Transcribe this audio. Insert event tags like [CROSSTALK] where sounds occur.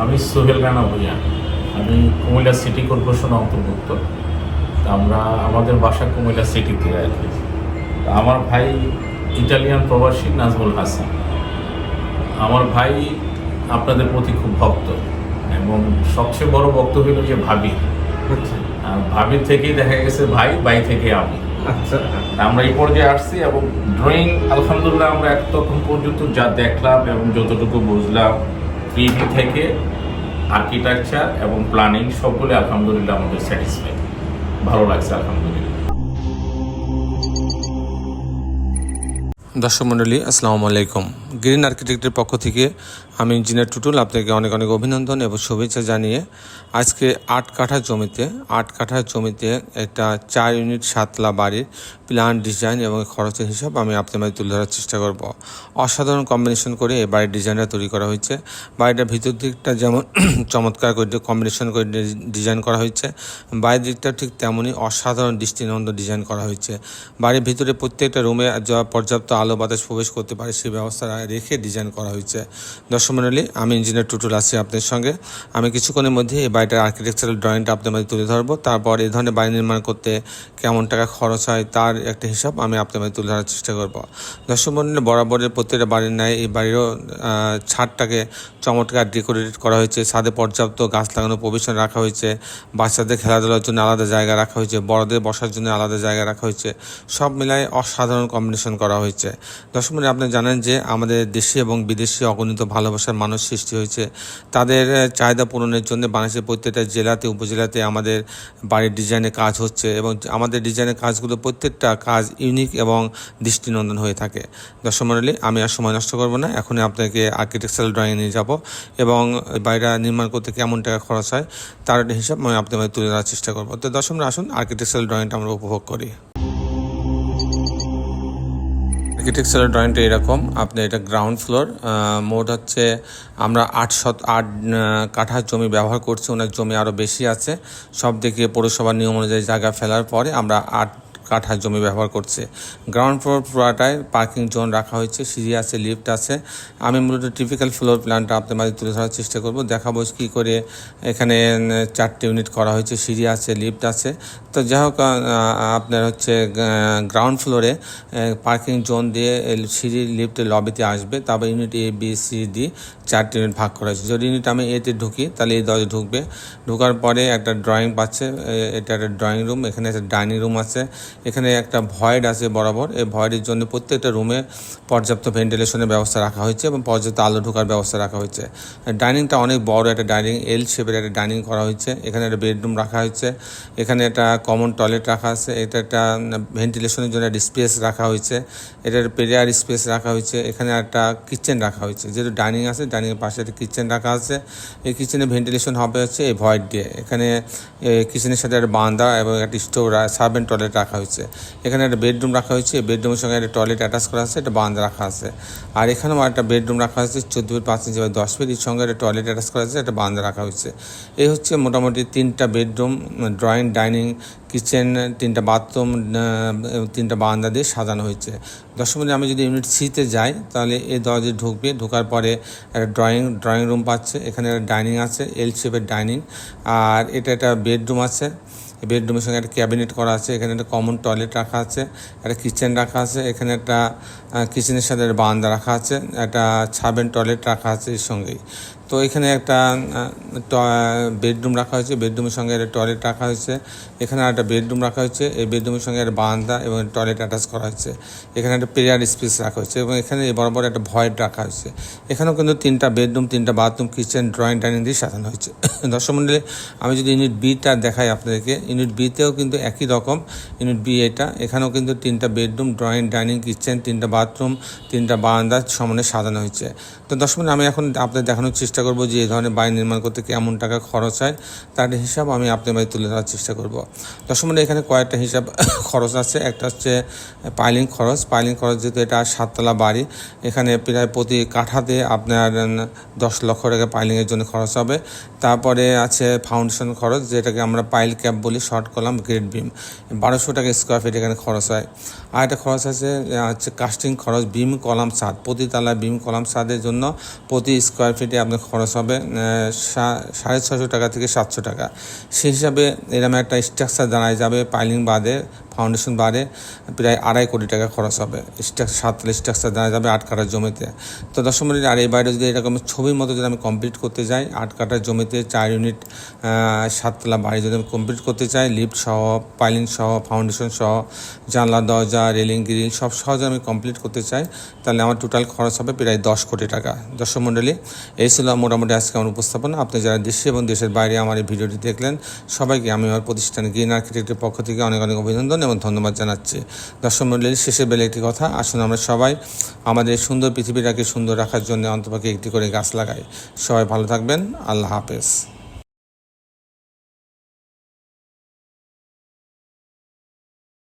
আমি সোহেল রানা ভুইয়া। আমি Comilla city corporation অন্তর্ভুক্ত। আমরা আমাদের বাসা কুমিল্লা সিটিতে আর কি। আমার ভাই ইটালিয়ান প্রবাসী নাজমুল হাসান। আমার ভাই আপনাদের প্রতি খুব ভক্ত এবং সবচেয়ে বড় ভক্ত হইল যে ভাবি। আচ্ছা। আর ভাবির থেকেই দেখা গেছে ভাই ভাই থেকে আমি। আচ্ছা। আমরা এই পর্যায়ে আসছি এবং ড্রয়িং আলহামদুলিল্লাহ আমরা তখন পর্যন্ত যা দেখলাম এবং যতটুকু বুঝলাম থ্রিডি থেকে আর্কিটেকচার এবং প্ল্যানিং সবগুলো আলহামদুলিল্লাহ আমাদের স্যাটিসফাই ভালো লাগছে, আলহামদুলিল্লাহ। দর্শক মণ্ডলী, আসসালামু আলাইকুম। গ্রিন আর্কিটেক্টের পক্ষ থেকে আমি ইঞ্জিনিয়ার টুটুল, আপনাকে অনেক অনেক অভিনন্দন এবং শুভেচ্ছা জানিয়ে আজকে আট কাঠা জমিতে, আট কাঠা জমিতে একটা চার ইউনিট সাতলা বাড়ির প্ল্যান ডিজাইন এবং খরচের হিসাব আমি আপনার তুলে ধরার চেষ্টা করব। অসাধারণ কম্বিনেশন করে এই বাড়ির ডিজাইনটা তৈরি করা হয়েছে। বাড়িটার ভিতর দিকটা যেমন [CLEARS THROAT] চমৎকার করে কম্বিনেশন করে ডিজাইন করা হয়েছে। বাইরের দিকটা ঠিক তেমনই অসাধারণ দৃষ্টিনন্দ ডিজাইন করা হয়েছে। বাড়ির ভিতরে প্রত্যেকটা রুমে পর্যাপ্ত আলো বাতাস প্রবেশ করতে পারে সেই ব্যবস্থা রেখে ডিজাইন করা হয়েছে। দর্শক মণ্ডলী আমি ইঞ্জিনিয়ার টুটুল আছি আপনাদের সঙ্গে। আমি কিছুক্ষণের মধ্যে এই বাড়িটার আর্কিটেকচারাল ড্রয়িংটা আপনাদের মধ্যে তুলে ধরবো। তারপর এই ধরনের বাড়ি নির্মাণ করতে কেমন টাকা খরচ হয় তার একটা হিসাব আমি আপনাদের মধ্যে তুলে ধরার চেষ্টা করব। দর্শক মণ্ডলী বরাবরের প্রত্যেকটা বাড়ির ন্যায় এই বাড়িরও ছাদটাকে চমৎকার ডেকোরেট করা হয়েছে। ছাদে পর্যাপ্ত গাছ লাগানো প্রবেশন রাখা হয়েছে। বাচ্চাদের খেলাধুলার জন্য আলাদা জায়গা রাখা হয়েছে। বড়দের বসার জন্য আলাদা জায়গা রাখা হয়েছে। সব মিলায় অসাধারণ কম্বিনেশন করা হয়েছে। দর্শক মণ্ডলী আপনি জানেন যে আমাদের দেশি এবং বিদেশি অগণিত ভালোবাসার মানুষ সৃষ্টি হয়েছে। তাদের চাহিদা পূরণের জন্য বাংলাদেশের প্রত্যেকটা জেলাতে, উপজেলাতে আমাদের বাড়ির ডিজাইনে কাজ হচ্ছে এবং আমাদের ডিজাইনের কাজগুলো প্রত্যেকটা কাজ ইউনিক এবং দৃষ্টিনন্দন হয়ে থাকে। দর্শক মণ্ডলী আমি আর সময় নষ্ট করব না। এখনই আপনাকে আর্কিটেকচারাল ড্রয়িং নিয়ে যাব এবং বাড়িটা নির্মাণ করতে কেমন টাকা খরচ হয়, তার হিসাব আমি আপনাদের তুলে ধরার চেষ্টা করব। তো দর্শক আসুন আর্কিটেকচারাল ড্রয়িংটা আমরা উপভোগ করি। আর্কিটেকচারাল ড্রয়িংটা এরকম। আপনি এটা গ্রাউন্ড ফ্লোর মোট হচ্ছে আমরা আট শত, আট কাঠার কাঠা জমি ব্যবহার করছি, অনেক জমি আরও বেশি আছে। সব দিকে পৌরসভার নিয়ম অনুযায়ী জায়গা ফেলার পরে আমরা আট কাঠা জমি ব্যবহার করছে। গ্রাউন্ড ফ্লোর পুরাটায় পার্কিং জোন রাখা হয়েছে, সিঁড়ি আছে লিফট আছে। আমি মূলত টিপিক্যাল ফ্লোর প্ল্যানটা আপনার মাঝে তুলে ধরার চেষ্টা করব। দেখাবো কী করে এখানে চারটে ইউনিট করা হয়েছে, সিঁড়ি আছে লিফট আছে। তো যাই হোক আপনার হচ্ছে গ্রাউন্ড ফ্লোরে পার্কিং জোন দিয়ে সিঁড়ি লিফটের লবিতে আসবে। তারপর unit A B C D চারটে ইউনিট ভাগ করা হয়েছে। যদি ইউনিট আমি এতে ঢুকি, তাহলে এই দরজা ঢুকবে। ঢোকার পরে একটা ড্রয়িং পাচ্ছে এটা একটা ড্রয়িং রুম এখানে একটা ডাইনিং রুম আছে। এখানে একটা ভয়েড আছে বরাবর। এই ভয়েডের জন্য প্রত্যেকটা রুমে পর্যাপ্ত ভেন্টিলেশনের ব্যবস্থা রাখা হয়েছে এবং পর্যাপ্ত আলো ঢোকার ব্যবস্থা রাখা হয়েছে। ডাইনিংটা অনেক বড় একটা ডাইনিং এল শেপের একটা ডাইনিং করা হয়েছে। এখানে একটা বেডরুম রাখা হয়েছে। এখানে একটা কমন টয়লেট রাখা আছে। এটা একটা ভেন্টিলেশনের জন্য একটা স্পেস রাখা হয়েছে। এটার পেরিয়ার স্পেস রাখা হয়েছে। এখানে একটা কিচেন রাখা হয়েছে। যেহেতু ডাইনিং আছে, ডাইনিংয়ের পাশে একটা কিচেন রাখা আছে। এই কিচেনে ভেন্টিলেশন হবে হচ্ছে এই ভয়েড দিয়ে। এখানে কিচেনের সাথে একটা বান্দা এবং একটা স্টোভ সার্ভেন্ট টয়লেট রাখা হয়েছে। এখানে একটা বেডরুম রাখা হয়েছে। বেডরুমের সঙ্গে একটা টয়লেট অ্যাটাচ করা আছে, একটা বান্দা রাখা আছে। আর এখানেও একটা বেডরুম রাখা হয়েছে, চোদ্দ ফিট, পাঁচ ইঞ্চি বাই দশ ফিট। এর সঙ্গে একটা টয়লেট অ্যাটাচ করা আছে, একটা বান্দা রাখা হয়েছে। এই হচ্ছে মোটামুটি তিনটা বেডরুম, ড্রয়িং, ডাইনিং, কিচেন, তিনটা বাথরুম তিনটা বারান্দা দিয়ে সাজানো হয়েছে। দশ মিনিট আমি যদি ইউনিট সিতে যাই, তাহলে এই দরজায় ঢুকবে। ঢোকার পরে একটা ড্রয়িং ড্রয়িং রুম পাচ্ছে। এখানে ডাইনিং আছে এল শেপের ডাইনিং। আর এটা একটা বেডরুম আছে। বেডরুমের সঙ্গে একটা ক্যাবিনেট করা আছে, এখানে একটা কমন টয়লেট রাখা আছে, একটা কিচেন রাখা আছে, এখানে একটা কিচেনের সাথে বারান্দা রাখা আছে, একটা ছাবেন টয়লেট রাখা আছে এর সঙ্গেই। তো এখানে একটা বেডরুম রাখা হয়েছে। বেডরুমের সঙ্গে একটা টয়লেট রাখা হয়েছে। এখানে একটা বেডরুম রাখা হয়েছে। এই বেডরুমের সঙ্গে একটা বারান্দা এবং টয়লেট অ্যাটাচ করা হয়েছে। এখানে একটা প্রেয়ার স্পেস রাখা হয়েছে এবং এখানে বরাবর একটা ভয়েড রাখা হয়েছে। এখানেও কিন্তু তিনটা বেডরুম, তিনটা বাথরুম, কিচেন, ড্রয়িং, ডাইনিং দিয়ে সাজানো হয়েছে। [COUGHS] দর্শক মন্ডলী, আমি যদি ইউনিট বিটা দেখাই আপনাদেরকে, ইউনিট বিতেও কিন্তু একই রকম। ইউনিট বি এটা। এখানেও কিন্তু তিনটা বেডরুম, ড্রয়িং, ডাইনিং, কিচেন, তিনটা বাথরুম, তিনটা বারান্দা সমানে সাজানো হয়েছে। তো দর্শক আমি এখন আপনাদের দেখানোর চেষ্টা করব যে এই ধরনের বাড়ি নির্মাণ করতে কেমন টাকা খরচ হয়, তার হিসাব আমি আপনার বাড়ি তুলে ধরার চেষ্টা করব। মন্ডলী এখানে কয়েকটা হিসাব [COUGHS] খরচ আছে। একটা হচ্ছে পাইলিং খরচ। পাইলিং খরচ যেহেতু এটা সাততলা বাড়ি, এখানে প্রায় প্রতি কাঠাতে আপনার দশ লক্ষ টাকা পাইলিংয়ের জন্য খরচ হবে। তারপরে আছে ফাউন্ডেশন খরচ, যেটাকে আমরা পাইল ক্যাপ বলি, শর্ট কলাম, গ্রেড বিম। বারোশো টাকা স্কোয়ার ফিট এখানে খরচ হয়। আর একটা খরচ আছে হচ্ছে কাস্টিং খরচ, বিম কলাম ছাদ। প্রতি তালা বিম কলাম ছাদের জন্য প্রতি স্কোয়ার ফিটে আপনার খরচ হবে সাড়ে ছশো টাকা থেকে সাতশো টাকা। সেই হিসাবে এরম একটা স্ট্রাকচার দাঁড়ায় যাবে পাইলিং বাদে ফাউন্ডেশন বাড়ে, প্রায় আড়াই কোটি টাকা খরচ হবে। স্ট্রাকচার সাততলা স্ট্রাকচার দাঁড়ায় যাবে আট কাঠার জমিতে। তো দর্শক মন্ডলী, আর এই বাইরে যদি এরকম ছবির মতো যদি আমি কমপ্লিট করতে যাই, আট কাঠার জমিতে চার ইউনিট সাততলা বাড়ি যদি আমি কমপ্লিট করতে চাই লিফট সহ পাইলিং সহ ফাউন্ডেশন সহ, জানলা, দরজা রেলিং গ্রিল সব সহজে আমি কমপ্লিট করতে চাই, তাহলে আমার টোটাল খরচ হবে প্রায় দশ কোটি টাকা। দর্শক মণ্ডলী এই ছিল মোটামুটি আজকে আমার উপস্থাপনা। আপনি যারা দেশে এবং দেশের বাইরে আমার এই ভিডিওটি দেখলেন, সবাইকে আমি আমার প্রতিষ্ঠান গ্রিন আর্কিটেক্টের পক্ষ থেকে অনেক অনেক অভিনন্দন ধন্যবাদ জানাচ্ছি। দর্শক মন্ডলীর শেষে বেলে একটি কথা। আসুন আমরা সবাই আমাদের সুন্দর পৃথিবীটাকে সুন্দর রাখার জন্য অন্তপাকে একটি করে গাছ লাগাই। সবাই ভালো থাকবেন। আল্লাহ হাফেজ।